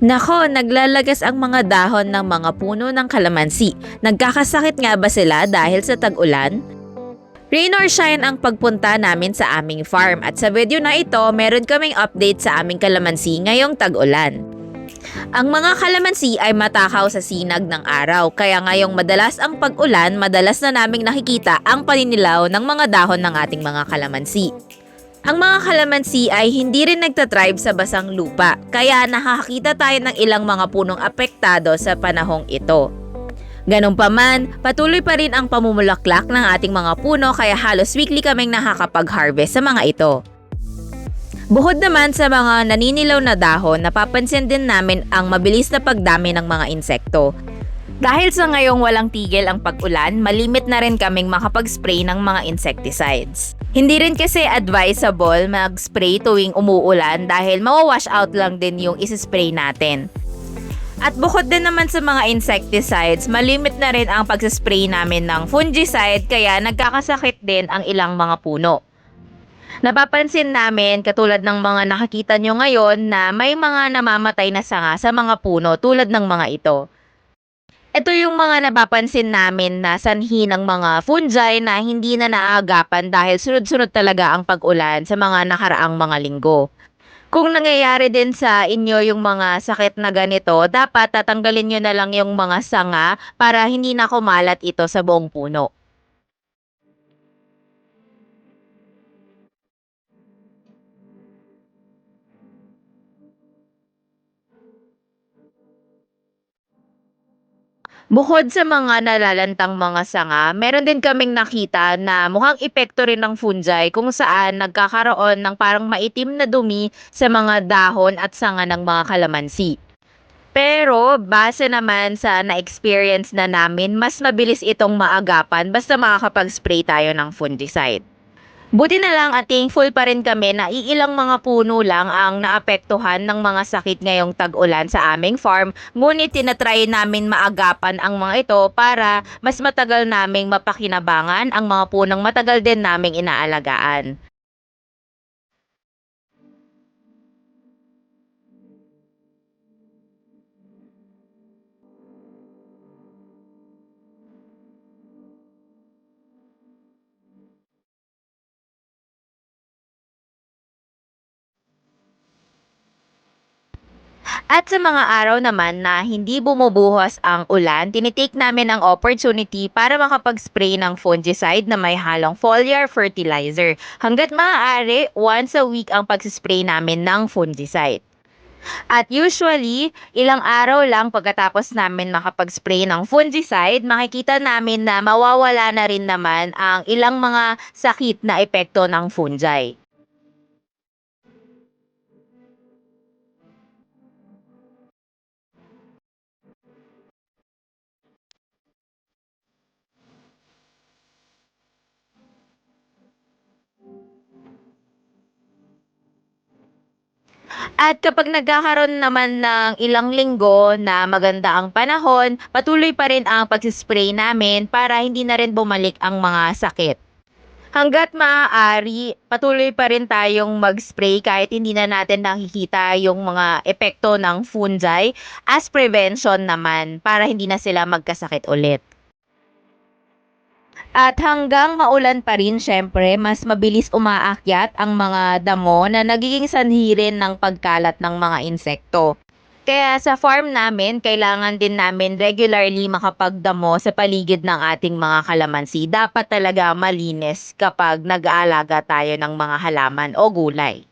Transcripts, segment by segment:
Nako, naglalagas ang mga dahon ng mga puno ng kalamansi. Nagkakasakit nga ba sila dahil sa tag-ulan? Rain or shine ang pagpunta namin sa aming farm at sa video na ito, meron kaming update sa aming kalamansi ngayong tag-ulan. Ang mga kalamansi ay matakaw sa sinag ng araw, kaya ngayong madalas ang pag-ulan, madalas na naming nakikita ang paninilaw ng mga dahon ng ating mga kalamansi. Ang mga kalamansi ay hindi rin nagtatribe sa basang lupa, kaya nakakita tayo ng ilang mga punong apektado sa panahong ito. Ganun pa man, patuloy pa rin ang pamumulaklak ng ating mga puno kaya halos weekly kaming nakakapag-harvest sa mga ito. Bukod naman sa mga naninilaw na dahon, napapansin din namin ang mabilis na pagdami ng mga insekto. Dahil sa ngayong walang tigil ang pag-ulan, malimit na rin kaming makapag-spray ng mga insecticides. Hindi rin kasi advisable mag-spray tuwing umuulan dahil mawawash out lang din yung isispray natin. At bukod din naman sa mga insecticides, malimit na rin ang pagsaspray namin ng fungicide kaya nagkakasakit din ang ilang mga puno. Napapansin namin katulad ng mga nakakita nyo ngayon na may mga namamatay na sanga sa mga puno tulad ng mga ito. Ito yung mga napapansin namin na sanhi ng mga fungi na hindi na naagapan dahil sunod-sunod talaga ang pag-ulan sa mga nakaraang mga linggo. Kung nangyayari din sa inyo yung mga sakit na ganito, dapat tatanggalin nyo na lang yung mga sanga para hindi na kumalat ito sa buong puno. Bukod sa mga nalalantang mga sanga, meron din kaming nakita na mukhang epekto rin ng fungi kung saan nagkakaroon ng parang maitim na dumi sa mga dahon at sanga ng mga kalamansi. Pero base naman sa na-experience na namin, mas mabilis itong maagapan basta makakapag-spray tayo ng fungicide. Buti na lang at thankful pa rin kami na iilang mga puno lang ang naapektuhan ng mga sakit ngayong tag-ulan sa aming farm, ngunit tinatry namin maagapan ang mga ito para mas matagal naming mapakinabangan ang mga punong matagal din naming inaalagaan. At sa mga araw naman na hindi bumubuhos ang ulan, tinitake namin ang opportunity para makapag-spray ng fungicide na may halong foliar fertilizer. Hanggat maaari, once a week ang pagsispray namin ng fungicide. At usually, ilang araw lang pagkatapos namin makapag-spray ng fungicide, makikita namin na mawawala na rin naman ang ilang mga sakit na epekto ng fungi. At kapag nagkakaroon naman ng ilang linggo na maganda ang panahon, patuloy pa rin ang pagsispray namin para hindi na rin bumalik ang mga sakit. Hanggat maaari, patuloy pa rin tayong mag-spray kahit hindi na natin nakikita yung mga epekto ng fungi as prevention naman para hindi na sila magkasakit ulit. At hanggang maulan pa rin, syempre, mas mabilis umaakyat ang mga damo na nagiging sanhi rin ng pagkalat ng mga insekto. Kaya sa farm namin, kailangan din namin regularly makapagdamo sa paligid ng ating mga kalamansi. Dapat talaga malinis kapag nag-aalaga tayo ng mga halaman o gulay.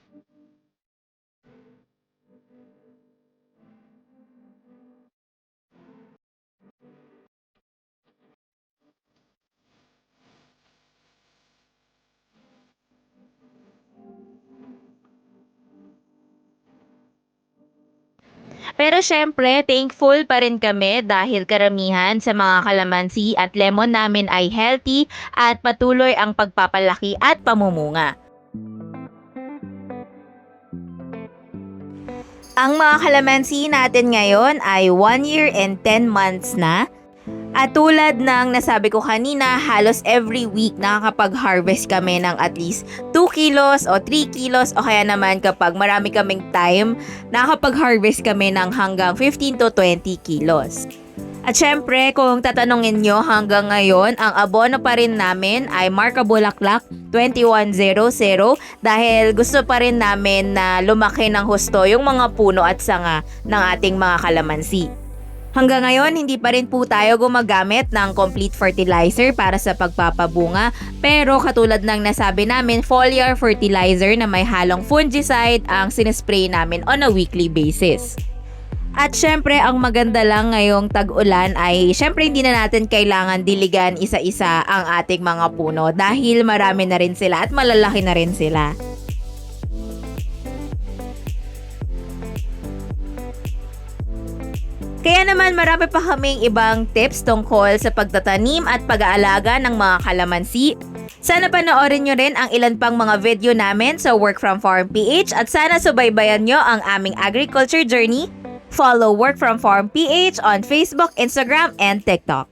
Pero syempre, thankful pa rin kami dahil karamihan sa mga kalamansi at lemon namin ay healthy at patuloy ang pagpapalaki at pamumunga. Ang mga kalamansi natin ngayon ay 1 year and 10 months na. At tulad ng nasabi ko kanina, halos every week nakakapag-harvest kami ng at least 2 kilos o 3 kilos o kaya naman kapag marami kaming time, nakakapag-harvest kami ng hanggang 15 to 20 kilos. At syempre, kung tatanungin nyo hanggang ngayon, ang abono pa rin namin ay Marca Bulaklak 2100 dahil gusto pa rin namin na lumaki ng husto yung mga puno at sanga ng ating mga kalamansi. Hanggang ngayon, hindi pa rin po tayo gumagamit ng complete fertilizer para sa pagpapabunga. Pero katulad ng nasabi namin, foliar fertilizer na may halong fungicide ang sinispray namin on a weekly basis. At syempre, ang maganda lang ngayong tag-ulan ay syempre hindi na natin kailangan diligan isa-isa ang ating mga puno dahil marami na rin sila at malalaki na rin sila. Kaya naman marami pa kaming ibang tips tungkol sa pagtatanim at pag-aalaga ng mga kalamansi. Sana panoorin nyo rin ang ilan pang mga video namin sa Work From Farm PH at sana subaybayan nyo ang aming agriculture journey. Follow Work From Farm PH on Facebook, Instagram, and TikTok.